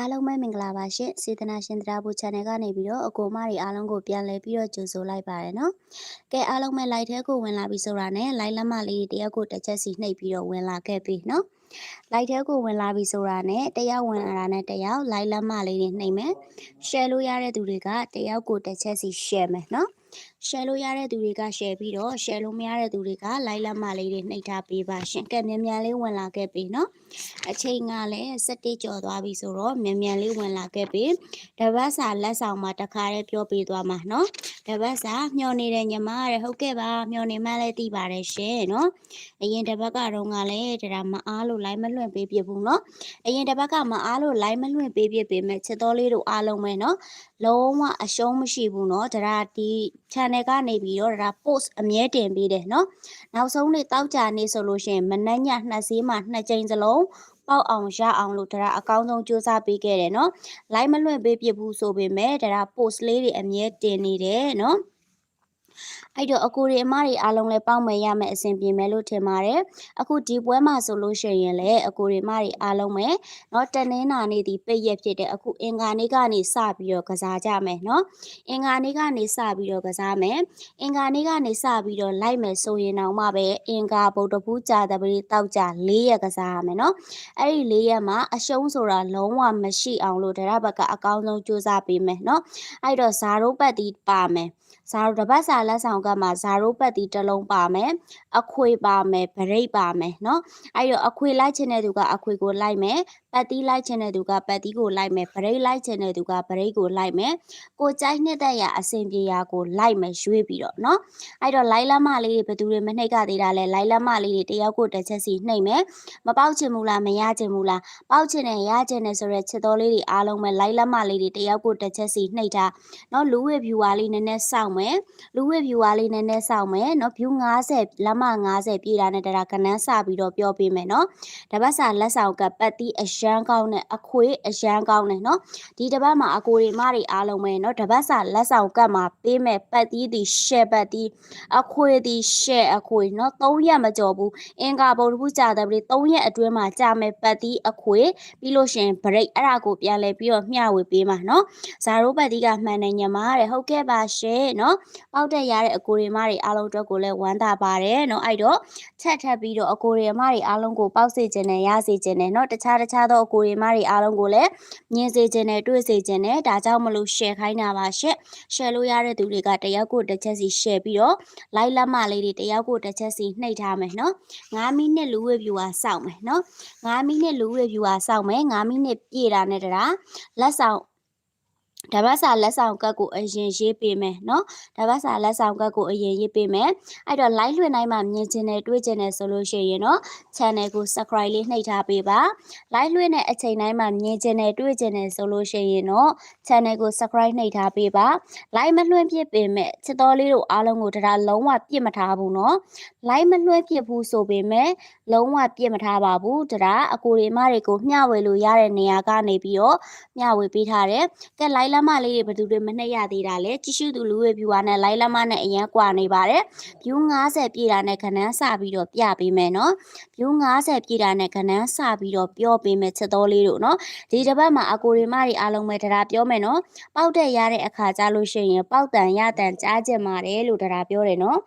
အားလုံးပဲမင်္ဂလာပါရှင်စေတနာရှင်တရားဘူ channel ကနေပြီးတော့အကိုမတွေအားလုံးကိုပြန်လဲပြီးတော့ကြိုဆိုလိုက်ပါတယ်နော်ကဲအားလုံးပဲ live ထဲကိုဝင်လာပြီဆိုတာနဲ့ live လက်မလေးတယောက်ကိုတစ်ချက်စီနှိပ်ပြီးတော့ဝင်လာခဲ့ပြီနော် live ထဲကိုဝင်လာပြီဆိုတာနဲ့တယောက်ဝင်လာတာနဲ့တယောက် live လက်မလေးတွေနှိပ်မယ် share လို့ရတဲ့သူတွေကတယောက်ကိုတစ်ချက်စီ share မယ်နော် share လို့ရတဲ့သူတွေက share ပြီးတော့ share လို့မရတဲ့သူတွေက like လက်မလေးတွေနှိပ်ထားပေးပါရှင်ကဲမြန်မြန်လေးဝင်လာခဲ့ပြီနော်အချိန်ကလည်း7ကျော်သွားပြီဆိုတော့မြန်မြန်လေးဝင်လာခဲ့ပြီတပတ်စာလက်ဆောင်မှာတခါတည်းပြောပေးသွားမှာနော်တပတ်စာမျောနေတဲ့ညီမတဲ့ဟုတ်ကဲ့ပါမျောနေမှလည်းသိပါတယ်ရှင်နော်အရင်တပတ်ကတော့ကလည်းဒါမအားလို့ like မလွှင့်ပေးပြဘူးနော်အရင်တပတ်ကမအားလို့ like မလွှင့်ပေးပြပေမဲ့ချစ်တော်လေးတို့အားလုံးပဲနော်လုံးဝအရှုံးမရှိဘူးเนาะဒါဒီ channel ကနေပြီးတော့ဒါ post အမြဲတင်ပေးတယ်เนาะနောက်ဆုံးနေ့တောက်ကြနေဆိုလို့ရှိရင်မနက်ညနှစ်စီးမှနှစ်ကြိမ်စလုံးပေါက်အောင်ရအောင်လို့ဒါအကောင်းဆုံးစူးစမ်းပေးခဲ့တယ်เนาะ live မလွှင့်ပေးပြဘူးဆိုပေမဲ့ဒါ post လေးတွေအမြဲတင်နေတယ်เนาะ အဲ့တော့အကိုတွေအမတွေအားလုံးလည်းပေါင်းမယ်ရမယ်အဆင်ပြေမယ်လို့ထင်ပါတယ်အခုဒီပွဲမှာဆိုလို့ရှိရင်လည်းအကိုတွေအမတွေအားလုံးပဲเนาะတနင်္လာနေ့ဒီပိတ်ရက်ဖြစ်တဲ့အခုအင်္ဂါနေ့ကနေစပြီးတော့ကစားကြမယ်เนาะအင်္ဂါနေ့ကနေစပြီးတော့ကစားမယ်အင်္ဂါနေ့ကနေစပြီးတော့လိုက်မယ်ဆိုရင်တော့မှပဲအင်္ဂါဗုဒ္ဓဘူးကြာတပတိတောက်ကြ၄ရက်ကစားရမယ်เนาะအဲ့ဒီ၄ရက်မှာအရှုံးဆိုတာလုံးဝမရှိအောင်လို့တရားဘက်ကအကောင်းဆုံးကြိုးစားပေးမယ်เนาะအဲ့တော့ဇာရိုးပတ်တီပါမယ် ဇာရိုတပတ်စာလက်ဆောင်ကမှဇာရိုးပတ်တီတစ်လုံးပါမယ်အခွေပါမယ်ဗရိတ်ပါမယ်เนาะအဲ့တော့အခွေလိုက်ချင်တဲ့သူကအခွေကိုလိုက်မယ်ပတ်တီးလိုက်ချင်တဲ့သူကပတ်တီးကိုလိုက်မယ်ဗရိတ်လိုက်ချင်တဲ့သူကဗရိတ်ကိုလိုက်မယ်ကိုကြိုက်နှစ်သက်ရာအဆင်ပြေရာကိုလိုက်မယ်ရွေးပြီးတော့เนาะအဲ့တော့လိုက်လက်မလေးတွေဘယ်သူတွေမနှိပ်ကြသေးတာလဲလိုက်လက်မလေးတွေတယောက်ကိုတစ်ချက်စီနှိပ်မယ်မပေါက်ချင်ဘူးလားမရချင်ဘူးလားပေါက်ချင်တယ်ရချင်တယ်ဆိုတော့ချစ်တော်လေးတွေအားလုံးပဲလိုက်လက်မလေးတွေတယောက်ကိုတစ်ချက်စီနှိပ်ထားเนาะလူဝေ viewer လေးနည်းနည်းစောင့် မယ်လူဝစ် viewer လေးနည်းနည်းစောင့်မယ်နော် view 90လက်မ90ပြည်တာနဲ့ဒါကနန်းစပြီးတော့ပြောပေးမယ်နော်တပတ်စာလက်ဆောင်ကပတ်တိအရန်ကောင်းနဲ့အခွေအရန်ကောင်းနဲ့နော်ဒီတပတ်မှာအကိုတွေမတွေအားလုံးပဲနော်တပတ်စာလက်ဆောင်ကမှာပေးမယ်ပတ်တိဒီ share ပတ်တိအခွေဒီ share အခွေနော်3ရက်မကျော်ဘူးအင်္ဂါဘုံတစ်ခုကြာတယ်ပြီ3ရက်အတွင်းမှာကြာမယ်ပတ်တိအခွေပြီးလို့ရှင် break အဲ့ဒါကိုပြန်လဲပြီးတော့မျှဝေပေးမှာနော်ဇာရိုးပတ်တိကမှန်နေညမှာတဲ့ဟုတ်ကဲ့ပါရှင်နော်နော်ပေါက်တက်ရတဲ့အကိုရီမတွေအားလုံးအတွက်ကိုလည်းဝမ်းသာပါတယ်နော်အဲ့တော့ချက်ထပ်ပြီးတော့အကိုရီမတွေအားလုံးကိုပေါက်စေခြင်းနဲ့ရစေခြင်းနဲ့နော်တခြားတခြားသောအကိုရီမတွေအားလုံးကိုလည်းမြင်စေခြင်းနဲ့တွေ့စေခြင်းနဲ့ဒါကြောင့်မလို့ share ခိုင်းတာပါရှက် share လို့ရတဲ့သူတွေကတယောက်ကိုတစ်ချက်စီ share ပြီးတော့ like လက်မလေးတွေတယောက်ကိုတစ်ချက်စီနှိပ်ထားမယ်နော်9မိနစ် view viewer စောင့်မယ်နော်9မိနစ် view viewer စောင့်မယ်9မိနစ်ပြည့်တာနဲ့တရာလက်ဆောင် ဓမ္မစာလက်ဆောင်ကတ်ကိုအရင်ရေးပေးမယ်เนาะဓမ္မစာလက်ဆောင်ကတ်ကိုအရင်ရေးပေးမယ်အဲ့တော့ live လွှင့်တိုင်းမှာမြင်ချင်တယ်တွေ့ချင်တယ်ဆိုလို့ရှိရင်เนาะ channel ကို subscribe လေးနှိပ်ထားပေးပါ live လွှင့်တဲ့အချိန်တိုင်းမှာမြင်ချင်တယ်တွေ့ချင်တယ်ဆိုလို့ရှိရင်เนาะ channel ကို subscribe နှိပ်ထားပေးပါ live မလွှင့်ပြစ်ပေမဲ့ချစ်တော်လေးတို့အားလုံးကိုတရားလုံးဝပြစ်မထားဘူးเนาะ live မလွှင့်ပြစ်ဘူးဆိုပေမဲ့လုံးဝပြစ်မထားပါဘူးတရားအကိုရီမတွေကိုမျှဝေလို့ရတဲ့နေရာကနေပြီးတော့မျှဝေပေးထားတယ်ကဲ live လမလေးတွေဘယ်သူတွေမနှက်ရသေးတာလဲကြည့်ရှုသူလူဝေ viewer နဲ့ live လမနဲ့အရင်ကွာနေပါတယ် view 90ပြည့်တာနဲ့ခဏန်းစပြီးတော့ပြပေးမယ်နော် view 90ပြည့်တာနဲ့ခဏန်းစပြီးတော့ပြောပေးမယ်ချက်တော်လေးတို့နော်ဒီတစ်ပတ်မှာအကိုရီမတွေအားလုံးပဲတရားပြောမယ်နော်ပောက်တဲ့ရတဲ့အခါကြားလို့ရှိရင်ပောက်တန်ရတန်ကြားချက်ပါတယ်လို့တရားပြောတယ်နော်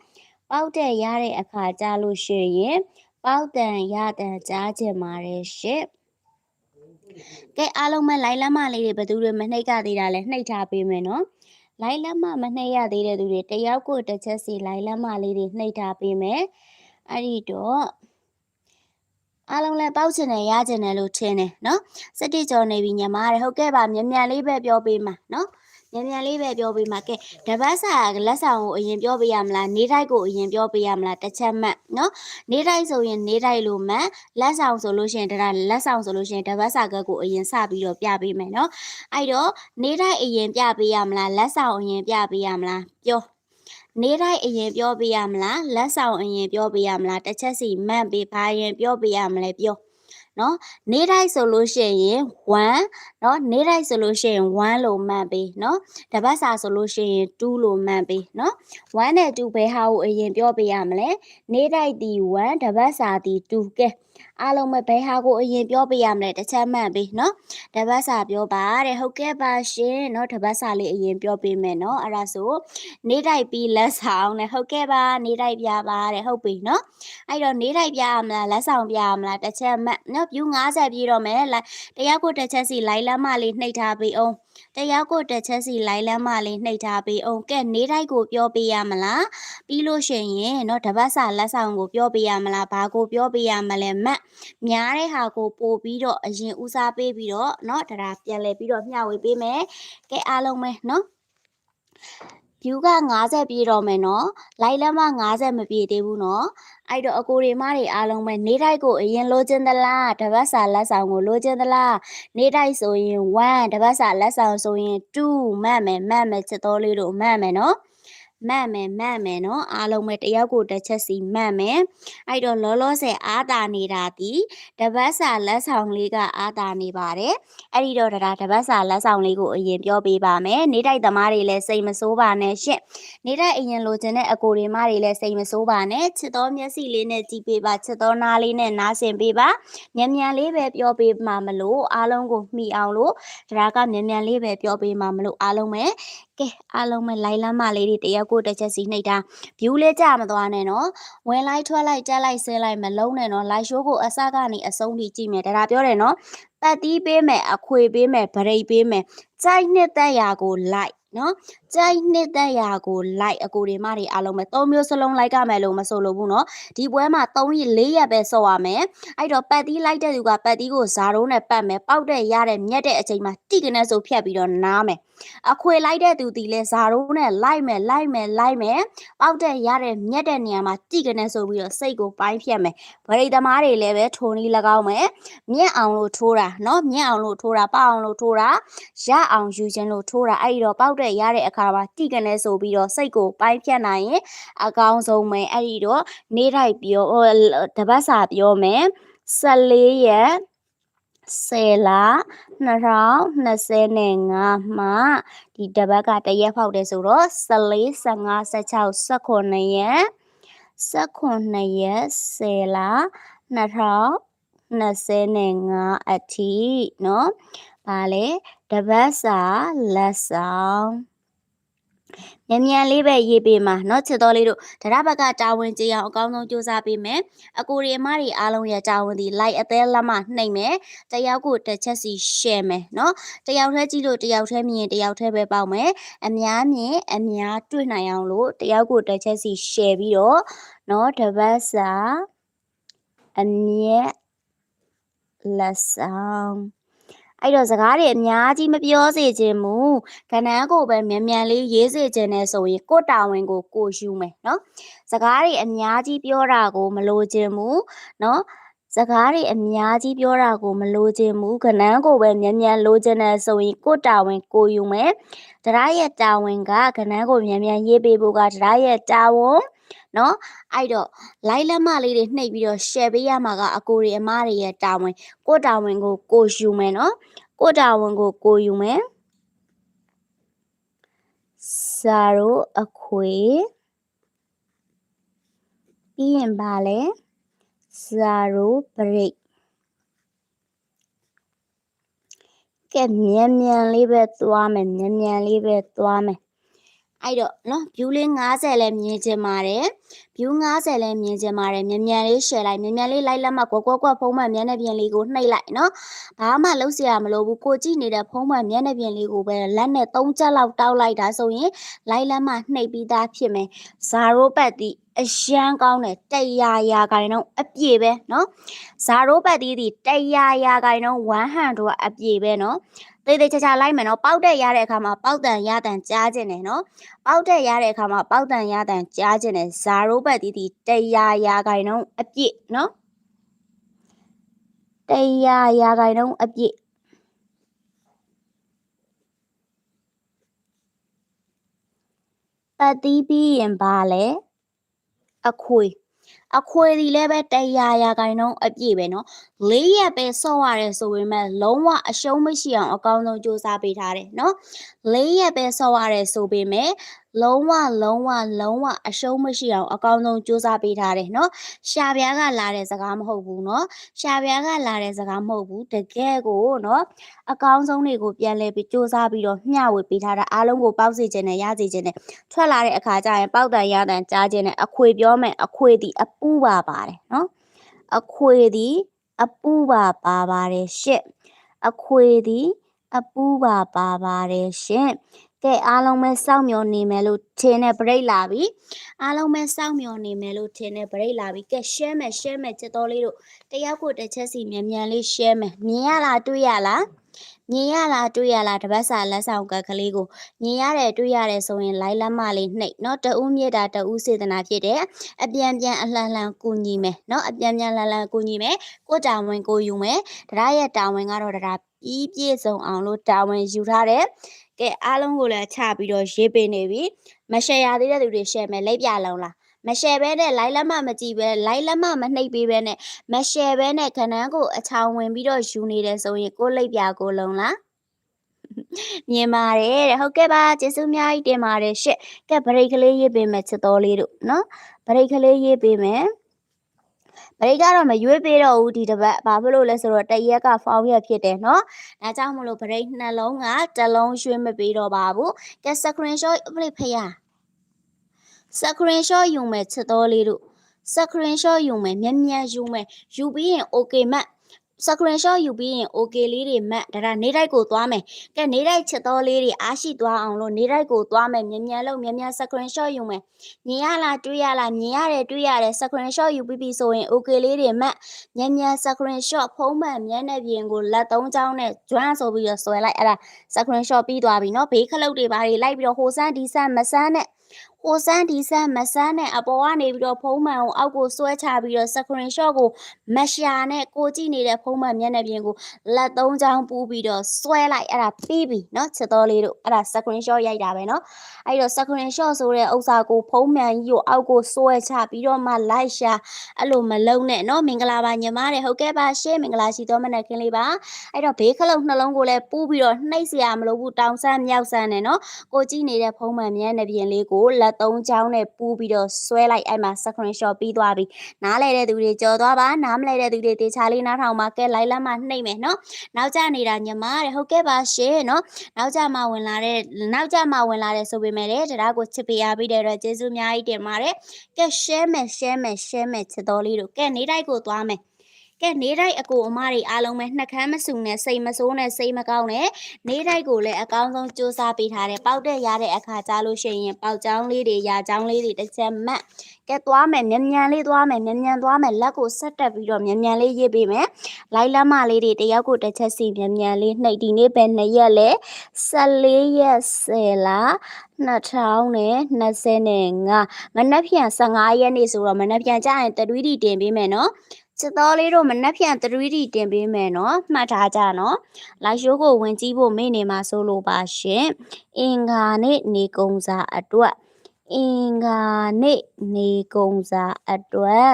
ပောက်တဲ့ရတဲ့အခါကြားလို့ရှိရင်ပောက်တန်ရတန်ကြားချက်ပါတယ်ရှင့် ကဲအားလုံးပဲလိုင်းလမ်းမလေးတွေဘယ်သူတွေမနှိပ်ကြသေးတာလဲနှိပ်ထားပေးမယ်နော်လိုင်းလမ်းမမနှိပ်ရသေးတဲ့သူတွေတယောက်ကိုတစ်ချက်စီလိုင်းလမ်းမလေးတွေနှိပ်ထားပေးမယ်အဲ့ဒီတော့အားလုံးလည်းပေါက်ချင်တယ်ရချင်တယ်လို့ထင်တယ်နော်စက်တိကျော်နေပြီညီမရဟုတ်ကဲ့ပါမြန်မြန်လေးပဲပြောပေးမှာနော် မြန်မြန်လေးပဲပြောပေးမှာကဲတပတ်စာလက်ဆောင်ကိုအရင်ပြောပေးရမလားနေထိုက်ကိုအရင်ပြောပေးရမလားတစ်ချက်မှတ်နော်နေထိုက်ဆိုရင်နေထိုက်လို့မှတ်လက်ဆောင်ဆိုလို့ရှိရင်ဒါလက်ဆောင်ဆိုလို့ရှိရင်တပတ်စာကကိုအရင်စပြီးတော့ပြပေးမယ်နော်အဲ့တော့နေထိုက်အရင်ပြပေးရမလားလက်ဆောင်အရင်ပြပေးရမလားပြောနေတိုင်းအရင်ပြောပေးရမလားလက်ဆောင်အရင်ပြောပေးရမလားတစ်ချက်စီမှတ်ပေးပါရင်ပြောပေးရမလဲပြော နော်နေတိုင်းဆိုလို့ရှိရင်1နော်နေတိုင်းဆိုလို့ရှိရင်1လို့မှတ်ပေးနော်တပတ်စာဆိုလို့ရှိရင်2လို့မှတ်ပေးနော်1နဲ့2ဘယ်ဟာကိုအရင်ပြောပေးရမလဲနေတိုင်းဒီ1တပတ်စာဒီ2ကဲ အားလုံးပဲဘယ်ဟာကိုအရင်ပြောပြရမလဲတစ်ချက်မှန်ပြီနော်တပတ်စာပြောပါတဲ့ဟုတ်ကဲ့ပါရှင်နော်တပတ်စာလေးအရင်ပြောပေးမယ်နော်အဲ့ဒါဆိုနေတိုက်ပြီးလက်ဆောင်နဲ့ဟုတ်ကဲ့ပါနေတိုက်ပြပါတဲ့ဟုတ်ပြီနော်အဲ့တော့နေတိုက်ပြရမလားလက်ဆောင်ပြရမလားတစ်ချက်မှန်နော် view 90ပြီးတော့မယ်တယောက်ကိုတစ်ချက်စီ లై လမ်းမလေးနှိပ်ထားပြီးအောင် တရားကိုတစ်ချက်စီလိုက်လမ်းမလေးနှိပ်ထားပေးအောင်ကဲနေတိုက်ကိုပြောပေးရမလားပြီးလို့ရှိရင်เนาะတပတ်စာလက်ဆောင်ကိုပြောပေးရမလားဘာကိုပြောပေးရမလဲမှတ် များတဲ့ဟာကိုပို့ပြီးတော့အရင်ဦးစားပေးပြီးတော့เนาะဒါဒါပြန်လဲပြီးတော့မျှဝေပေးမယ်ကဲအားလုံးပဲเนาะ view က90ပြည့်တော့မယ်เนาะ like လက်မ90မပြည့်သေးဘူးเนาะ အဲ့တော့အကိုတွေမတွေအားလုံးပဲနေတိုက်ကိုအရင်လိုချင်သလားတပတ်စာလက်ဆောင်ကိုလိုချင်သလားနေတိုက်ဆိုရင်1တပတ်စာလက်ဆောင်ဆိုရင်2မှတ်မယ်မှတ်မယ်ချစ်တော်လေးတို့မှတ်မယ်နော် မတ်မယ်မတ်မယ်နော်အားလုံးပဲတယောက်ကိုတစ်ချက်စီမတ်မယ်အဲ့တော့လောလောဆယ်အားတာနေတာဒီတပတ်စာလက်ဆောင်လေးကအားတာနေပါတယ်အဲ့ဒီတော့ဒါတပတ်စာလက်ဆောင်လေးကိုအရင်ပြောပေးပါမယ်နေတိုက်သမားတွေလည်းစိတ်မဆိုးပါနဲ့ရှင့်နေတိုက်အရင်လိုချင်တဲ့အကိုတွေမတွေလည်းစိတ်မဆိုးပါနဲ့ချစ်တော်မျက်စိလေးနဲ့ကြည့်ပေးပါချစ်တော်နားလေးနဲ့နားဆင်ပေးပါမြန်မြန်လေးပဲပြောပေးမှာမလို့အားလုံးကိုမှီအောင်လို့ဒါကမြန်မြန်လေးပဲပြောပေးမှာမလို့အားလုံးပဲ ကဲအားလုံးပဲလိုက်လမ်းမလေးတွေတယောက်ကိုတစ်ချက်စီနှိပ်တာ view လေးကြမသွားနဲ့နော်ဝင်လိုက်ထွက်လိုက်တက်လိုက်ဆဲလိုက်မလုံးနဲ့နော် live show ကိုအစကနေအဆုံးထိကြည့်မယ်ဒါဒါပြောတယ်နော်ပတ်တီးပေးမယ်အခွေပေးမယ်ဗရိတ်ပေးမယ်ကြိုက်နှစ်သက်ရာကို like နော်ကြိုက်နှစ်သက်ရာကို like အကိုတွေမတွေအားလုံးပဲ၃မျိုးစလုံး like ရမယ်လို့မဆိုလို့ဘူးနော်ဒီပွဲမှာ3ရက်4ရက်ပဲစော့ရမယ်အဲ့တော့ပတ်တီး like တဲ့သူကပတ်တီးကိုဇာတုံးနဲ့ပတ်မယ်ပေါက်တဲ့ရတဲ့မြက်တဲ့အချိန်မှာတိကနေဆိုဖြတ်ပြီးတော့နားမယ်အခွေလိုက်တဲ့သူဒီလဲဇာတုံးနဲ့လိုက်မယ်လိုက်မယ်လိုက်မယ်ပေါက်တဲ့ရတဲ့မြက်တဲ့နေရာမှာတိကနေဆိုပြီးတော့စိတ်ကိုပိုင်းဖြတ်မယ်ဗရိတ်သမားတွေလည်းပဲထုံနီး၎င်းမယ်မြက်အောင်လို့ထိုးတာနော်မြက်အောင်လို့ထိုးတာပေါက်အောင်လို့ထိုးတာရအောင်ယူခြင်းလို့ထိုးတာအဲ့ဒီတော့ပေါက်တဲ့ရတဲ့အခမှာတိကနေဆိုပြီးတော့စိတ်ကိုပိုင်းဖြတ်နိုင်ရင်အကောင်းဆုံးပဲအဲ့ဒီတော့နေထိုက်ပြောဟိုတပတ်စာပြောမယ်14ရက်10လ2025မှာဒီတပတ်ကတရက်ဖောက်တယ်ဆိုတော့14 15 16 18ရက်18ရက်10လ2025အထိเนาะဗာလေတပတ်စာလက်ဆောင် မြန်မြန်လေးပဲရေးပေးမှာเนาะချစ်တော်လေးတို့ဒရဘကတာဝန်ကြည့်အောင်အကောင်းဆုံးစူးစမ်းပေးမယ်အကိုရီအမတွေအားလုံးရဲ့တာဝန်ဒီ like အသေးလက်မနှိပ်မယ်တယောက်ကိုတစ်ချက်စီ share မယ်เนาะတယောက်တည်းကြည့်လို့တယောက်တည်းမြင်တယောက်တည်းပဲပေါက်မယ်အများမြင်အများတွေ့နိုင်အောင်လို့တယောက်ကိုတစ်ချက်စီ share ပြီးတော့เนาะတပတ်စာအမြဲလက်ဆောင် အဲ့တော့စကားတွေအများကြီးမပြောစေခြင်းမူခဏန်းကိုပဲမြန်မြန်လေးရေးစေခြင်းနဲ့ဆိုရင်ကိုယ့်တာဝန်ကိုကိုယ်ယူမယ်နော်စကားတွေအများကြီးပြောတာကိုမလိုခြင်းမူနော်စကားတွေအများကြီးပြောတာကိုမလိုချင်ဘူးခဏန်းကိုပဲမြန်မြန်လိုချင်တယ်ဆိုရင်ကိုတာဝန်ကိုယူမယ်တရားရဲ့တာဝန်ကခဏန်းကိုမြန်မြန်ရေးပေးဖို့ကတရားရဲ့တာဝန် နော်အဲ့တော့ like လက်မလေးတွေနှိပ်ပြီးတော့ share ပေးရမှာကအကိုတွေအမတွေရဲ့တာဝန်ကိုတာဝန်ကိုကိုယူမယ်နော်ကိုတာဝန်ကိုကိုယူမယ်စာရိုအခွေပြီးရင်ပါလဲစာရိုပရိတ်ကဲမြန်မြန်လေးပဲသွားမယ်မြန်မြန်လေးပဲသွားမယ် အဲ့တော့နော် view လေး90လည်းမြင်ချင်ပါတယ် view 90လည်းမြင်ချင်ပါတယ်မြန်မြန်လေး share လိုက်မြန်မြန်လေး like လက်မှတ်ကွက်ကွက်ကွက်ဖုံးမှန်မျက်နှာပြင်လေးကိုနှိပ်လိုက်နော်ဘာမှလုံးစရာမလိုဘူးကိုကြည့်နေတဲ့ဖုံးမှန်မျက်နှာပြင်လေးကိုပဲလက်နဲ့၃ချက်လောက်တောက်လိုက်တာဆိုရင် like လက်မှတ်နှိပ်ပြီးသားဖြစ်မယ်ဇာရိုပတ်တီအရှမ်းကောင်းတယ်တရားရာခိုင်နှုန်းအပြည့်ပဲနော်ဇာရိုပတ်တီးတီတရားရာခိုင်နှုန်း100အပြည့်ပဲနော် သေသေးချာချာလိုက်မယ်နော်ပောက်တဲ့ရတဲ့အခါမှာပောက်တန်ရတန်ကြားခြင်းနဲ့နော်ပောက်တဲ့ရတဲ့အခါမှာပောက်တန်ရတန်ကြားခြင်းနဲ့ဇာရိုးဘက်တီးတီးတရားရာခိုင်နှုန်းအပြည့်နော်တရားရာခိုင်နှုန်းအပြည့်ပတ်တီးပြီးရင်ပါလေအခွေ အခွေဒီလည်းပဲတရားရာခိုင်နှုန်းအပြည့်ပဲနော်၄ရက်ပဲစော့ရတယ်ဆိုပေမဲ့လုံးဝအရှုံးမရှိအောင်အကောင်းဆုံးစူးစမ်းပေးထားတယ်နော်၄ရက်ပဲစော့ရတယ်ဆိုပေမဲ့ လုံးဝလုံးဝလုံးဝအရှုံးမရှိအောင်အကောင်းဆုံးစူးစမ်းပေးထားတယ်နော်ရှာပြားကလာတဲ့စကားမဟုတ်ဘူးနော်ရှာပြားကလာတဲ့စကားမဟုတ်ဘူးတကယ်ကိုနော်အကောင်းဆုံးတွေကိုပြန်လဲပြီးစူးစမ်းပြီးတော့မျှဝေပေးထားတာအားလုံးကိုပေါက်စေခြင်းနဲ့ရစေခြင်းနဲ့ထွက်လာတဲ့အခါကျရင်ပေါက်တန်ရတန်ကြားခြင်းနဲ့အခွေပြောမယ်အခွေဒီအပူပါပါတယ်နော်အခွေဒီအပူပါပါပါတယ်ရှင့်အခွေဒီအပူပါပါပါတယ်ရှင့် ကဲအားလုံးပဲစောင့်မျှော်နေမယ်လို့ထင်တဲ့ပြိတ်လာပြီအားလုံးပဲစောင့်မျှော်နေမယ်လို့ထင်တဲ့ပြိတ်လာပြီကဲ share မယ် share မယ်ချစ်တော်လေးတို့တယောက်ကိုတစ်ချက်စီမြန်မြန်လေး share မယ်မြင်ရလားတွေ့ရလားမြင်ရလားတွေ့ရလားတပတ်စာလက်ဆောင်ကတ်ကလေးကိုမြင်ရတယ်တွေ့ရတယ်ဆိုရင်လိုက်လက်မလေးနှိပ်เนาะတဦးမြစ်တာတဦးစေတနာဖြစ်တယ်အပြန်ပြန်အလှန်လှန်ကူညီမယ်เนาะအပြန်ပြန်လှန်လှန်ကူညီမယ်ကိုတာဝန်ကိုယူမယ်တရားရဲ့တာဝန်ကတော့တရားပြီးပြည့်စုံအောင်လို့တာဝန်ယူထားတယ် ကဲအားလုံးကိုလည်းချပြီးတော့ရေးပေးနေပြီမရှယ်ရသေးတဲ့သူတွေ share မယ်လိုက်ပြလုံးလားမရှယ်ဘဲနဲ့လိုက်လက်မမကြည့်ပဲလိုက်လက်မမနှိပ်ပေးပဲနဲ့မရှယ်ဘဲနဲ့ခဏန်းကိုအချောင်ဝင်ပြီးတော့ယူနေတယ်ဆိုရင်ကိုလိပ်ပြကိုလုံးလားမြင်ပါတယ်တဲ့ဟုတ်ကဲ့ပါကျေးဇူးအများကြီးတင်ပါတယ်ရှစ်ကဲဗရိတ်ကလေးရေးပေးမယ်ချစ်တော်လေးတို့နော်ဗရိတ်ကလေးရေးပေးမယ် ဗရိတ်ကတော့မရွေးပေးတော့ဘူးဒီတစ်ပတ်ဘာဖြစ်လို့လဲဆိုတော့တရက်ကဖောင်းရက်ဖြစ်တယ်နော်ဒါကြောင့်မလို့ဗရိတ်နှလုံးကတစ်လုံးရွှေ့မပေးတော့ပါဘူးကဲ screenshot အပလိဖေးရ screenshot ယူမယ်ချစ်တော်လေးတို့ screenshot ယူမယ်မြန်မြန်ယူမယ်ယူပြီးရင် okay မှတ် screenshot ယူပြီးရင် okay လေးတွေမှတ်ဒါဒါနေတိုက်ကိုသွားမယ်ကဲနေတိုက်ချစ်တော်လေးတွေအားရှိသွားအောင်လို့နေတိုက်ကိုသွားမယ်မြန်မြန်လို့မြန်မြန် screenshot ယူမယ်မြင်ရလားတွေ့ရလားမြင်ရတယ်တွေ့ရတယ် screenshot ယူပြီးပြီဆိုရင် okay လေးတွေမှတ်မြန်မြန် screenshot ဖုံးမှန်မျက်နှာပြင်ကိုလက်သုံးချောင်းနဲ့ကျွမ်းဆိုပြီးတော့ဆွဲလိုက်အဲ့ဒါ screenshot ပြီးသွားပြီเนาะဘေးခလုတ်တွေဘာတွေလိုက်ပြီးတော့ဟိုစမ်းဒီစမ်းမစမ်းနဲ့ ဟိုစမ်းဒီစမ်းမစမ်းနဲ့အပေါ်ကနေပြီးတော့ဖုံးမှန်ကိုအောက်ကိုဆွဲချပြီးတော့ screenshot ကိုမရှာနဲ့ကိုကြည့်နေတဲ့ဖုံးမှန်မျက်နှာပြင်ကိုလက်သုံးချောင်းပူးပြီးတော့ဆွဲလိုက်အဲ့ဒါပြီးပြီเนาะချစ်တော်လေးတို့အဲ့ဒါ screenshot ရိုက်တာပဲเนาะအဲ့တော့ screenshot ဆိုတဲ့ဥစ္စာကိုဖုံးမှန်ကြီးကိုအောက်ကိုဆွဲချပြီးတော့မှလိုက်ရှာအဲ့လိုမလုံးနဲ့เนาะမင်္ဂလာပါညီမတဲ့ဟုတ်ကဲ့ပါရှေ့မင်္ဂလာရှိသောမနက်ခင်းလေးပါအဲ့တော့ဘေးခလုတ်နှလုံးကိုလည်းပူးပြီးတော့နှိပ်เสียမလို့ဘူးတောင်ဆန်းမြောက်ဆန်းနဲ့เนาะကိုကြည့်နေတဲ့ဖုံးမှန်မျက်နှာပြင်လေးကိုလက် ်တ်3ချောင်းနဲ့ပူးပြီးတော့ဆွဲလိုက်အဲ့မှာ screenshot ပြီးသွားပြီနားလဲတဲ့သူတွေကြော်သွားပါနားမလဲတဲ့သူတွေတေချာလေးနားထောင်ပါကဲလိုက်လမ်းမှာနှိမ့်မယ်နော်နောက်ကျနေတာညမတဲ့ဟုတ်ကဲ့ပါရှင်နော်နောက်ကျမှဝင်လာတဲ့နောက်ကျမှဝင်လာတဲ့ဆိုပေမဲ့တရားကိုချစ်ပေးရပြီးတဲ့အတွက်ကျေးဇူးအများကြီးတင်ပါတယ်ကဲ share မယ် share မယ် share မယ်ချစ်တော်လေးတို့ကဲနေတိုက်ကိုသွားမယ် ကဲနေတိုက်အကိုအမတွေအားလုံးပဲနှက်ခမ်းမစုနဲ့စိတ်မဆိုးနဲ့စိတ်မကောင်းနဲ့နေတိုက်ကိုလည်းအကောင်းဆုံးစူးစမ်းပေးထားတယ်ပေါက်တဲ့ရတဲ့အခါကြားလို့ရှိရင်ပေါက်ချောင်းလေးတွေရာချောင်းလေးတွေတစ်ချက်မှတ်ကဲသွားမယ်မြန်မြန်လေးသွားမယ်မြန်မြန်သွားမယ်လက်ကိုဆက်တက်ပြီးတော့မြန်မြန်လေးရေးပေးမယ်လိုက်လက်မလေးတွေတယောက်ကိုတစ်ချက်စီမြန်မြန်လေးနှိပ်ဒီနေ့ပဲ2ရက်လဲ14ရက်10လ2025မနက်ဖြန်15ရက်နေ့ဆိုတော့မနက်ဖြန်ကျရင် 3D တင်ပေးမယ်နော် ချစ်တော်လေးတို့မနှက်ဖြန် 3D တင်ပေးမယ်နော်မှတ်ထားကြနော်လိုက်ရှိုးကိုဝင်ကြည့်ဖို့မေ့နေမှာဆိုလို့ပါရှင်အင်္ဂါနေ့နေကုံစာအတွက်အင်္ဂါနေ့နေကုံစာအတွက်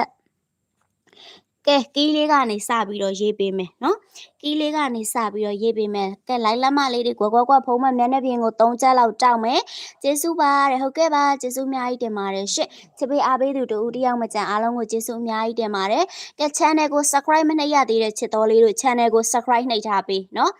ကဲကီးလေးကနေစပြီးတော့ရေးပေးမယ်နော်ကီးလေးကနေစပြီးတော့ရေးပေးမယ်ကဲလိုက်လက်မလေးတွေကွက်ကွက်ကွက်ဖုံးမမျက်နှာပြင်ကို၃ချက်လောက်တောက်မယ်ကျေးဇူးပါတဲ့ဟုတ်ကဲ့ပါကျေးဇူးအများကြီးတင်ပါတယ်ရှစ်ချစ်ပေးအားပေးသူတူဦးတယောက်မကြံအားလုံးကိုကျေးဇူးအများကြီးတင်ပါတယ်ကဲ channel ကို subscribe မနှိပ်ရသေးတဲ့ချစ်တော်လေးတို့ channel ကို subscribe နှိပ်ထားပေးနော်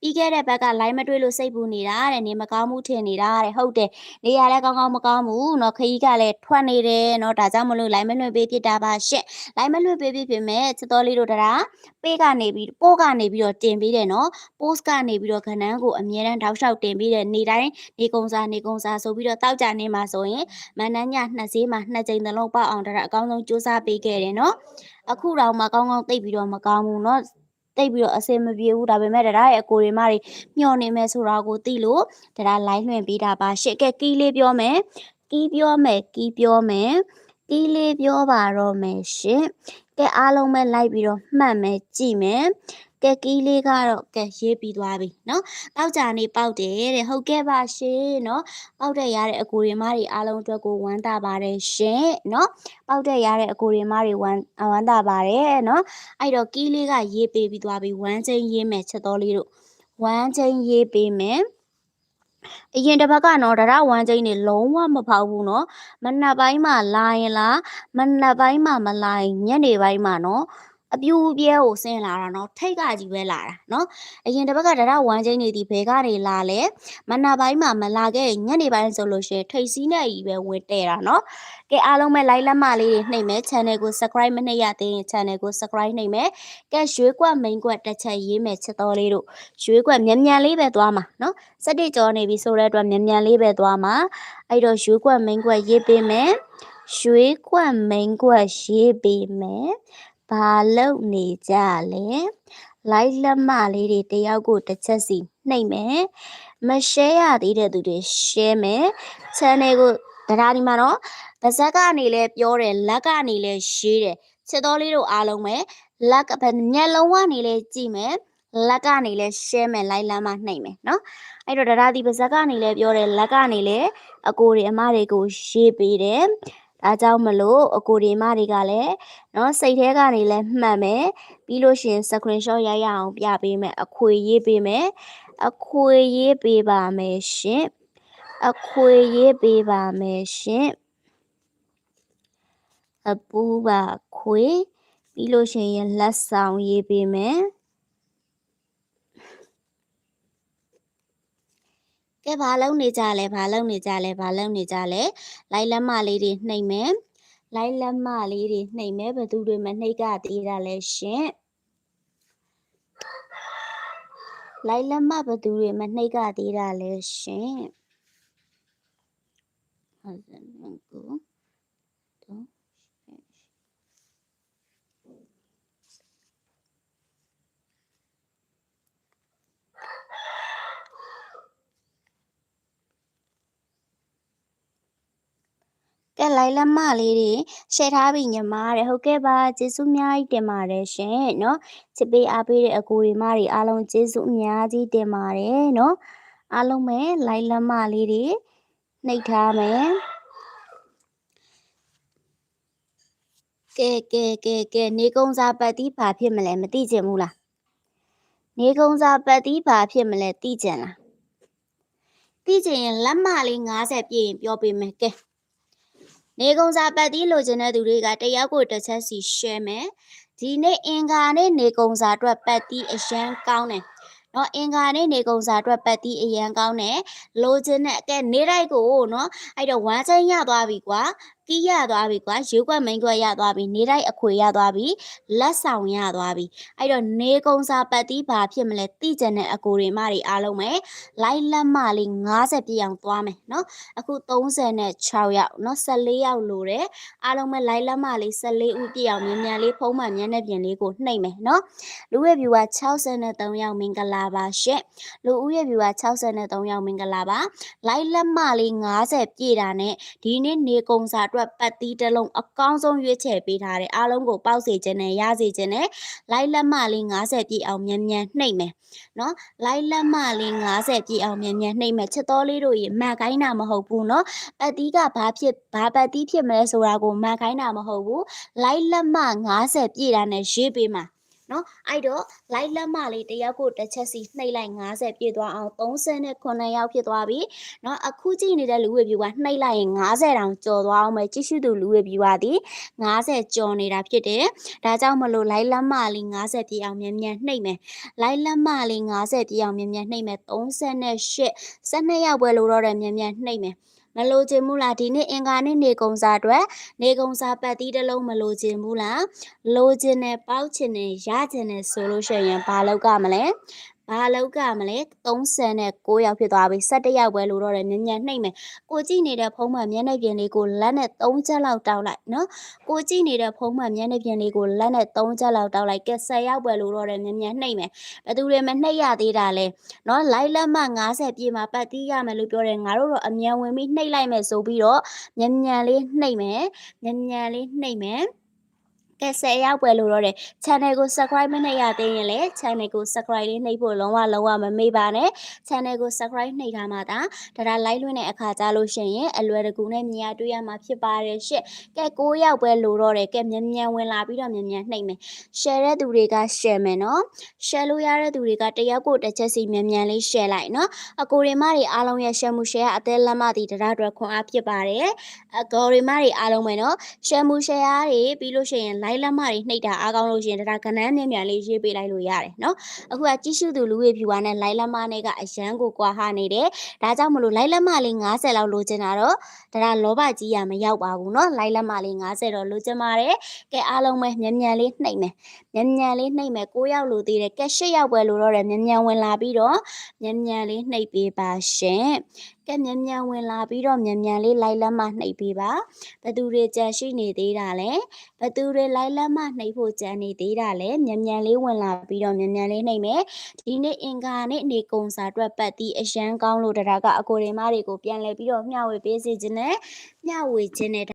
ပြီးခဲ့တဲ့ဘက်က line မတွေ့လို့စိတ်ပူနေတာတဲ့နေမကောင်းမှုထင်နေတာတဲ့ဟုတ်တယ်နေရလဲကောင်းကောင်းမကောင်းဘူးเนาะခရီးကလည်းထွက်နေတယ်เนาะဒါကြောင့်မလို့ line မလွှင့်ပေးဖြစ်တာပါရှစ်။ line မလွှင့်ပေးဖြစ်ဖြစ်မဲ့ချစ်တော်လေးတို့တရားပေးကနေပြီးပို့ကနေ ေကနေပြီးတော့တင်ပေးတယ်နော် post ကနေပြီးတော့ခဏန်းကိုအမြဲတမ်းထောက်လျှောက်တင်ပေးတဲ့နေ့တိုင်းနေကုံစာနေကုံစာဆိုပြီးတော့တောက်ကြနေမှာဆိုရင်မန္တန်ညနှစ်ဈေးမှာနှစ်ကြိမ်သလုံးပေါက်အောင်တရအကောင်းဆုံးစူးစမ်းပေးခဲ့တယ်နော်အခုတော့မကောင်းကောင်းသိပြီးတော့မကောင်းဘူးနော်တိတ်ပြီးတော့အဆင်မပြေဘူးဒါပေမဲ့တရားရဲ့အကိုတွေမတွေမျောနေမယ်ဆိုတာကိုသိလို့တရားလိုင်းလွှင့်ပေးတာပါရှစ်ကဲကီးလေးပြောမယ်ကီးပြောမယ်ကီးပြောမယ်ကီးလေးပြောပါတော့မယ်ရှင်ကဲအားလုံးပဲလိုက်ပြီးတော့မှတ်မယ်ကြည့်မယ် က ကဲကီးလေးကတော့ကဲရေးပြီးသွားပြီเนาะတောက်ကြနေပေါက်တယ်တဲ့ဟုတ်ကဲ့ပါရှင်เนาะပေါက်တဲ့ရတဲ့အကူတွေမတွေအားလုံးအတွက်ကိုဝမ်းသာပါတယ်ရှင်เนาะပေါက်တဲ့ရတဲ့အကူတွေမတွေဝမ်းဝမ်းသာပါတယ်เนาะအဲ့တော့ကီးလေးကရေးပေးပြီးသွားပြီဝမ်းချင်းရေးမယ်ချက်တော်လေးတို့ဝမ်းချင်းရေးပေးမယ်အရင်တစ်ပတ်ကတော့ဒရဝမ်းချင်းနေလုံးဝမဖောက်ဘူးเนาะမနက်ပိုင်းမှာလာရင်လားမနက်ပိုင်းမှာမလာရင်ညနေပိုင်းမှာเนาะ အပြူပြဲကိုဆင်းလာတာเนาะထိတ်ကကြီးပဲလာတာเนาะအရင်တစ်ပတ်ကဒရဝမ်းချင်းနေဒီဘဲကနေလာလဲမနက်ပိုင်းမှာမလာခဲ့ရင်ညနေပိုင်းဆိုလို့ရှိရင်ထိတ်စီးနဲ့ကြီးပဲဝင်တဲ့တာเนาะကဲအားလုံးပဲ like လက်မလေးတွေနှိပ်မယ် channel ကို subscribe မနှိပ်ရသေးရင် channel ကို subscribe နှိပ်မယ်ကဲရွှေကွက် main ကွက်တစ်ချက်ရေးမယ်ချက်တော်လေးတို့ရွှေကွက်မြန်မြန်လေးပဲသွားမှာเนาะစက်တိကြောနေပြီဆိုတဲ့အတွက်မြန်မြန်လေးပဲသွားမှာအဲ့တော့ရွှေကွက် main ကွက်ရေးပေးမယ်ရွှေကွက် main ကွက်ရေးပေးမယ် ဘာလုပ်နေကြလဲလိုက်လက်မလေးတွေတယောက်ကိုတစ်ချက်စီနှိပ်မယ်မ share ရသေးတဲ့သူတွေ share မယ် channel ကိုတရားဒီမှာတော့ဗဇက်ကနေလဲပြောတယ်လက်ကနေလဲရေးတယ်ချစ်တော်လေးတို့အားလုံးပဲလက်ကဘယ်မျက်လုံးကနေလဲကြည့်မယ်လက်ကနေလဲ share မယ်လိုက်လမ်းမနှိပ်မယ်เนาะအဲ့တော့တရားဒီဗဇက်ကနေလဲပြောတယ်လက်ကနေလဲအကိုတွေအမတွေကိုရေးပေးတယ် ဒါကြောင့်မလို့အကိုဒီမတွေကလည်းနော်စိတ်ထဲကနေလည်းမှတ်မယ်ပြီးလို့ရှင် screenshot ရိုက်ရအောင်ပြပေးမယ်အခွေရေးပေးမယ်အခွေရေးပေးပါမယ်ရှင်အခွေရေးပေးပါမယ်ရှင်အပူပါခွေပြီးလို့ရှင်ရင်လက်ဆောင်ရေးပေးမယ် ကဲဘာလုံးနေကြလဲဘာလုံးနေကြလဲဘာလုံးနေကြလဲလိုက်လက်မလေးတွေနှိပ်မယ်လိုက်လက်မလေးတွေနှိပ်မယ်ဘသူတွေမနှိပ်ကသေးတာလဲရှင်လိုက်လက်မဘသူတွေမနှိပ်ကသေးတာလဲရှင်ဟုတ်ကဲ့ကို ကဲလိုက်လက်မလေးတွေရှယ်ထားပြီညီမတဲ့ဟုတ်ကဲ့ပါကျေးဇူးအများကြီးတင်ပါတယ်ရှင်နော်ချစ်ပေးအားပေးတဲ့အကူတွေမတွေအားလုံးကျေးဇူးအများကြီးတင်ပါတယ်နော်အားလုံးပဲလိုက်လက်မလေးတွေနှိပ်ထားမယ်ကဲကဲကဲကဲနေကုံစာပတ်တိဘာဖြစ်မလဲမသိချင်ဘူးလားနေကုံစာပတ်တိဘာဖြစ်မလဲသိချင်လားသိချင်ရင်လက်မလေး90ပြည့်ရင်ပြောပေးမယ်ကဲ နေကုံစာပတ်သီးလိုချင်တဲ့သူတွေကတယောက်ကိုတစ်ချက်စီ share မယ်ဒီနေ့အင်္ဂါနေ့နေကုံစာအတွက်ပတ်သီးအရန်ကောင်းတယ်နော်အင်္ဂါနေ့နေကုံစာအတွက်ပတ်သီးအရန်ကောင်းတယ်လိုချင်တဲ့အကဲနေလိုက်ကိုနော်အဲ့တော့ဝမ်းချင်းရသွားပြီကွာ ကီးရသွားပြီကွာရေကွက်မိန်ကွက်ရသွားပြီနေတိုက်အခွေရသွားပြီလက်ဆောင်ရသွားပြီအဲ့တော့နေကုံစာပတ်တီးဘာဖြစ်မလဲတိကျတဲ့အကိုတွေမတွေအားလုံးပဲလိုက်လက်မလေး90ပြည့်အောင်သွားမယ်နော်အခု36ရောက်နော်14ရောက်လိုတယ်အားလုံးပဲလိုက်လက်မလေး14ဦးပြည့်အောင်မြန်မြန်လေးဖုံးမှန်မြန်တဲ့ပြင်လေးကိုနှိပ်မယ်နော်လူရဲ့ viewer 63ရောက်မင်္ဂလာပါရှင့်လူဦးရဲ့ viewer 63ရောက်မင်္ဂလာပါလိုက်လက်မလေး90ပြည့်တာနဲ့ဒီနေ့နေကုံစာအတွက်ပတ်တီးတစ်လုံးအကောင်းဆုံးရွေးချယ်ပေးထားတယ်အားလုံးကိုပေါက်စေခြင်းနဲ့ရစေခြင်းနဲ့လိုက်လက်မလေး90ပြည့်အောင်မြန်မြန်နှိပ်မယ်နော်လိုက်လက်မလေး90ပြည့်အောင်မြန်မြန်နှိပ်မယ်ချက်တော်လေးတို့ရေမတ်ခိုင်းတာမဟုတ်ဘူးနော်ပတ်တီးကဘာဖြစ်ဘာပတ်တီးဖြစ်မလဲဆိုတာကိုမတ်ခိုင်းတာမဟုတ်ဘူးလိုက်လက်မ90ပြည့်တာနဲ့ရေးပေးမှာ နော်အဲ့တော့ light လက်မလေးတယောက်ကိုတစ်ချက်စီနှိပ်လိုက်50ပြည့်သွားအောင်39ရောက်ဖြစ်သွားပြီနော်အခုကြည့်နေတဲ့လူဝေ view ကနှိပ်လိုက်ရင်50တောင်ကျော်သွားအောင်ပဲကြည့်ရှုသူလူဝေ view ကဒီ50ကျော်နေတာဖြစ်တယ်ဒါကြောင့်မလို့ light လက်မလေး50ပြည့်အောင်မြန်မြန်နှိပ်မယ် light လက်မလေး50ပြည့်အောင်မြန်မြန်နှိပ်မယ်38 12ရောက်ပွဲလို့တော့တယ်မြန်မြန်နှိပ်မယ် မလိုချင်ဘူးလားဒီနေ့အင်္ဂါနေ့နေကုံစာအတွက်နေကုံစာပတ်တီးတစ်လုံးမလိုချင်ဘူးလားလိုချင်တယ်ပေါက်ချင်တယ်ရချင်တယ်ဆိုလို့ရှိရင်ဘာလောက်ကမလဲ ဘာလောက်ကမလဲ39ရောက်ဖြစ်သွားပြီ17ရောက်ပဲလို့တော့တယ်ညညနှိမ့်မယ်ကိုကြည့်နေတဲ့ဖုံးမှမျက်နှာပြင်လေးကိုလက်နဲ့3ချက်လောက်တောက်လိုက်နော်ကိုကြည့်နေတဲ့ဖုံးမှမျက်နှာပြင်လေးကိုလက်နဲ့3ချက်လောက်တောက်လိုက်ကဲ10ရောက်ပဲလို့တော့တယ်ညညနှိမ့်မယ်ဘယ်သူတွေမနှိမ့်ရသေးတာလဲနော်လိုက်လက်မှ90ပြည့်မှာပတ်တီးရမယ်လို့ပြောတယ်ငါတို့တော့အမြန်ဝင်ပြီးနှိမ့်လိုက်မယ်ဆိုပြီးတော့ညံညံလေးနှိမ့်မယ်ညံညံလေးနှိမ့်မယ် ကကဲ10ရောက်ပွဲလို့တော့တယ် channel ကို subscribe မနှိပ်ရသေးရင်လည်း channel ကို subscribe လေးနှိပ်ဖို့လုံးဝလုံးဝမမေ့ပါနဲ့ channel ကို subscribe နှိပ်ထားမှသာဒါဒါ live လွှင့်တဲ့အခါကြားလို့ရှိရင်အလွယ်တကူနဲ့မြင်ရတွေ့ရမှာဖြစ်ပါတယ်ရှင့်ကဲ9ရောက်ပွဲလို့တော့တယ်ကဲမြန်မြန်ဝင်လာပြီးတော့မြန်မြန်နှိပ်မယ် share တဲ့သူတွေက share မယ်နော် share လို့ရတဲ့သူတွေကတယောက်ကိုတစ်ချက်စီမြန်မြန်လေး share လိုက်နော်အကိုရီမတွေအားလုံးရဲ့ share မှု share အသေးလက်မတီဒါဒါအတွက်ခွန်အားဖြစ်ပါတယ်အကိုရီမတွေအားလုံးပဲနော် share မှု share တွေပြီးလို့ရှိရင် live လက်မတွေနှိပ်တာအားကောင်းလို့ရှိရင်ဒါဒါကဏ္ဍမြန်မြန်လေးရေးပေးလိုက်လို့ရတယ်နော်အခုကကြည့်ရှုသူလူဝေဖြူဝါနဲ့ live လက်မနဲ့ကအရန်ကိုကွာဟနေတယ်ဒါကြောင့်မလို့ live လက်မလေး90လောက်လိုချင်တာတော့ဒါဒါလောဘကြီးရမရောက်ပါဘူးနော် live လက်မလေး90တော့လိုချင်ပါတယ်ကဲအားလုံးပဲမြန်မြန်လေးနှိပ်မယ်မြန်မြန်လေးနှိပ်မယ်9ရောက်လိုသေးတယ်ကဲ10ရောက်ပွဲလိုတော့တယ်မြန်မြန်ဝင်လာပြီးတော့မြန်မြန်လေးနှိပ်ပေးပါရှင်ကဲမြန်မြန်ဝင်လာပြီးတော့မြန်မြန်လေး live လက်မနှိပ်ပေးပါဘသူတွေကြံရှိနေသေးတာလဲဘသူတွေ live လက်မနှိပ်ဖို့ကြံနေသေးတာလဲမြန်မြန်လေးဝင်လာပြီးတော့မြန်မြန်လေးနှိပ်မယ်ဒီနေ့အင်္ဂါနေ့နေကုံစာအတွက်ပတ်တီအရန်ကောင်းလို့တရားကအကိုရီမတွေကိုပြန်လဲပြီးတော့မျှဝေပေးစီခြင်းနဲ့မျှဝေခြင်းနဲ့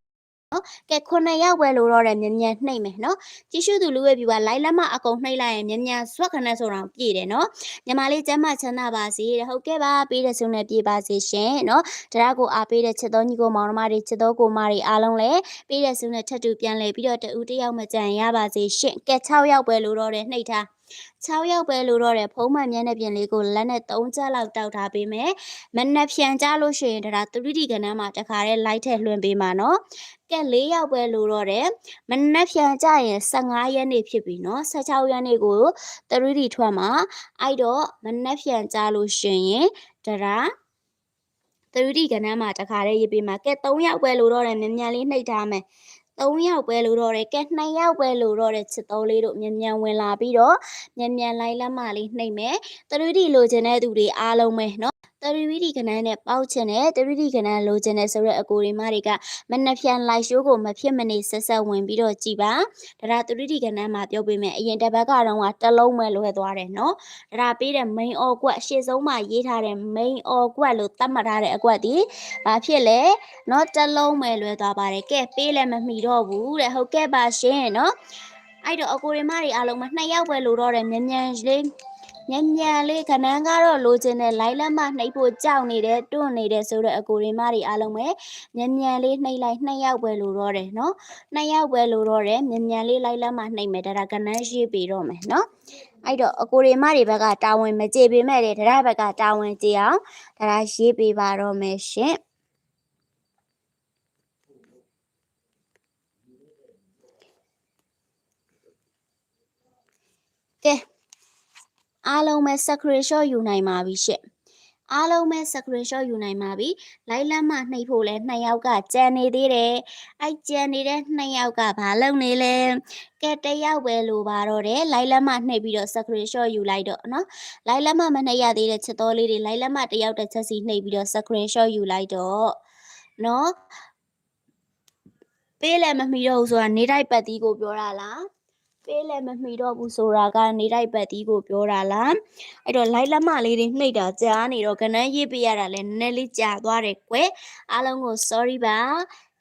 နော်ကဲခုနှစ်ယောက်ပဲလို့တော့တယ်မြန်မြန်နှိပ်မယ်နော်ကြည့်ရှုသူလူရဲ့ပြပါလိုက်လက်မအကုန်နှိပ်လိုက်ရင်မြန်မြန်ဆွက်ခနဲ့ဆိုတော့ပြည့်တယ်နော်ညီမလေးကျမ်းမချမ်းသာပါစေတဲ့ဟုတ်ကဲ့ပါပေးတဲ့ဆုံးနဲ့ပြပါစေရှင်နော်တရားကိုအားပေးတဲ့ချစ်တော်ညီကိုမောင်နှမတွေချစ်တော်ကိုမတွေအားလုံးလည်းပေးတဲ့ဆုံးနဲ့ထပ်တူပြန်လဲပြီးတော့တူတယောက်မကြံရပါစေရှင်ကဲ6ယောက်ပဲလို့တော့တယ်နှိပ်ထား 6ရောက်ပဲလို့တော့တယ်ဖုံးမှန်မျက်နှာပြင်လေးကိုလက်နဲ့3ချက်လောက်တောက်ထားပေးမယ်မနှက်ဖြန်ကြလို့ရှိရင်ဒါ 3D ကဏ္ဍမှာတခါတည်း light ထည့်လွှင့်ပေးမှာနော်ကဲ၄ရောက်ပဲလို့တော့တယ်မနှက်ဖြန်ကြရင်15ရက်နေ့ဖြစ်ပြီနော်16ရက်နေ့ကို 3D ထွက်မှာအဲ့တော့မနှက်ဖြန်ကြလို့ရှိရင်ဒါ 3D ကဏ္ဍမှာတခါတည်းရေးပေးမှာကဲ3ရောက်ပဲလို့တော့တယ်မြန်မြန်လေးနှိပ်ထားမယ် 3ယောက်ပဲလို့တော့တယ်ကဲ2ယောက်ပဲလို့တော့တယ်ချစ်တော်လေးတို့မြန်မြန်ဝင်လာပြီးတော့မြန်မြန်လိုက်လက်မလေးနှိပ်မယ် 3D လိုချင်တဲ့သူတွေအားလုံးပဲเသရီဒီကနန်းနဲ့ပေါက်ချင်တဲ့သရီဒီကနန်းလိုချင်တဲ့ဆိုတဲ့အကိုရီမတွေကမနှက်ဖြန် live show ကိုမဖြစ်မနေဆက်ဆက်ဝင်ပြီးတော့ကြည်ပါဒါဒါသရီဒီကနန်းမှာပြောပေးမယ်အရင်တပတ်ကတော့တလုံးပဲလွဲသွားတယ်နော်ဒါဒါပေးတဲ့ main all ကွက်ရှေ့ဆုံးမှာရေးထားတဲ့ main all ကွက်လို့သတ်မှတ်ထားတဲ့အကွက်ဒီဘာဖြစ်လဲနော်တလုံးပဲလွဲသွားပါတယ်ကဲပေးလည်းမမှီတော့ဘူးတဲ့ဟုတ်ကဲ့ပါရှင်နော်အဲ့တော့အကိုရီမတွေအားလုံးမှာနှစ်ယောက်ပဲလိုတော့တယ်မြန်မြန်လေး ညံ့ညံ့လေးခဏန်းကတော့လိုချင်တဲ့လိုက်လက်မနှိပ်ဖို့ကြောက်နေတဲ့တွန့်နေတဲ့ဆိုတော့အကိုရီမတွေအားလုံးပဲညံ့ညံ့လေးနှိပ်လိုက်နှစ်ယောက်ပဲလိုတော့တယ်နော်နှစ်ယောက်ပဲလိုတော့တယ်ညံ့ညံ့လေးလိုက်လက်မနှိပ်မယ်ဒါဒါကနန်းရှိပြီတော့မယ်နော်အဲ့တော့အကိုရီမတွေဘက်ကတာဝန်မကြေပေမဲ့လေဒါဘက်ကတာဝန်ကြေအောင်ဒါဒါရေးပေးပါတော့မယ်ရှင်ကဲ အားလုံးပဲ screenshot ယူနိုင်ပါပြီရှင့်အားလုံးပဲ screenshot ယူနိုင်ပါပြီလိုက်လက်မှနှိပ်ဖို့လဲနှစ်ယောက်ကကြံနေသေးတယ်အဲ့ကြံနေတဲ့နှစ်ယောက်ကဘာလုပ်နေလဲကဲတစ်ယောက်ပဲလိုပါတော့တယ်လိုက်လက်မှနှိပ်ပြီးတော့ screenshot ယူလိုက်တော့နော်လိုက်လက်မှမနှိပ်ရသေးတဲ့ချစ်တော်လေးတွေလိုက်လက်မှတစ်ယောက်တစ်ချက်စီနှိပ်ပြီးတော့ screenshot ယူလိုက်တော့နော်ပေးလည်းမမီတော့ဘူးဆိုတာနေတိုက်ပတ်တီးကိုပြောတာလား ပေးလည်းမမှီတော့ဘူးဆိုတာကနေတိုက်ပတ်တီးကိုပြောတာလားအဲ့တော့လိုက်လက်မလေးတွေနှိပ်တာကြားနေတော့ကနန်းရေးပေးရတာလဲနည်းနည်းလေးကြာသွားတယ်ကွယ်အားလုံးကို sorry ပါ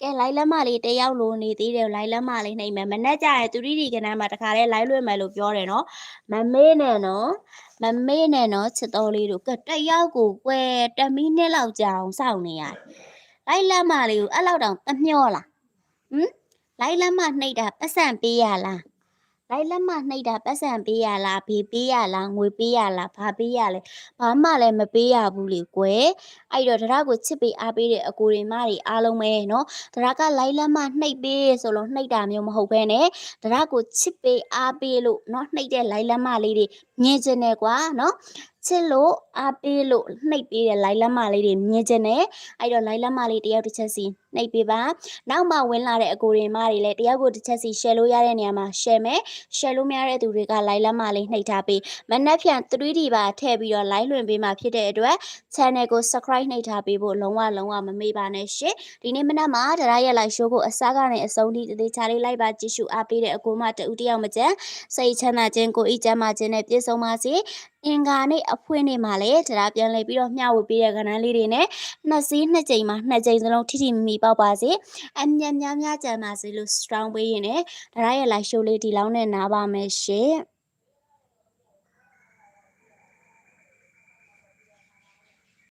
ကဲလိုက်လက်မလေးတယောက်လိုနေသေးတယ်လိုက်လက်မလေးနှိပ်မယ်မနဲ့ကြရဲ့သူရီဒီကနန်းမှာတခါတည်းလိုက်လွှင့်မယ်လို့ပြောတယ်နော်မမေးနဲ့နော်မမေးနဲ့နော်ချစ်တော်လေးတို့ကတယောက်ကိုကွယ်10မိနစ်လောက်ကြာအောင်စောင့်နေရတယ်လိုက်လက်မလေးကိုအဲ့လောက်တောင်တမျောလားဟမ်လိုက်လက်မနှိပ်တာပတ်စံပေးရလား လိုက်လက်မနှိပ်တာပတ်စံပေးရလားဘေးပေးရလားငွေပေးရလားဘာပေးရလဲဘာမှလည်းမပေးရဘူးလေကွယ်အဲ့တော့တရားကိုချစ်ပေးအားပေးတဲ့အကိုတွေမတွေအားလုံးပဲเนาะတရားကလိုက်လက်မနှိပ်ပေးဆိုလို့နှိပ်တာမျိုးမဟုတ်ဘဲနဲ့တရားကိုချစ်ပေးအားပေးလို့เนาะနှိပ်တဲ့လိုက်လက်မလေးတွေမြင်ကျင်တယ်ကွာเนาะ ချစ်လို့အားပေးလို့နှိပ်ပေးတဲ့လိုက်လက်မလေးတွေမြင်ကျင်တယ်အဲ့တော့လိုက်လက်မလေးတယောက်တစ်ချက်စီနှိပ်ပေးပါနောက်မှဝင်လာတဲ့အကိုတွေမတွေလည်းတယောက်ကိုတစ်ချက်စီ share လို့ရတဲ့နေရာမှာ share မယ် share လို့မရတဲ့သူတွေက live လက်မလေးနှိပ်ထားပေးမနက်ဖြန် 3D ပါထည့်ပြီးတော့ live လွှင့်ပေးမှာဖြစ်တဲ့အတွက် channel ကို subscribe နှိပ်ထားပေးဖို့လုံးဝလုံးဝမမေ့ပါနဲ့ရှင်ဒီနေ့မနက်မှာတရားရဲ့ live show ကိုအစားကနေအဆုံးထိတသေးချာလေးလိုက်ပါကြည့်ရှုအားပေးတဲ့အကိုမတူတယောက်မကျန်စိတ်ချမ်းသာခြင်းကိုဤချမ်းသာခြင်းနဲ့ပြည့်စုံပါစေအင်္ဂါနေ့အအဖွင့်နေ့မှာလည်းတရားပြန်လည်ပြီးတော့မျှဝေပေးတဲ့ကဏ္ဍလေးတွေနဲ့နှစ်စီးနှစ်ကြိမ်မှာနှစ်ကြိမ်စလုံးထိထိမိမိပေါက်ပါစေအမြတ်များများကြံပါစေလို့ strong ပေးရင်လည်းဒါရရဲ့ live show လေးဒီလောက်နဲ့နားပါမယ်ရှင်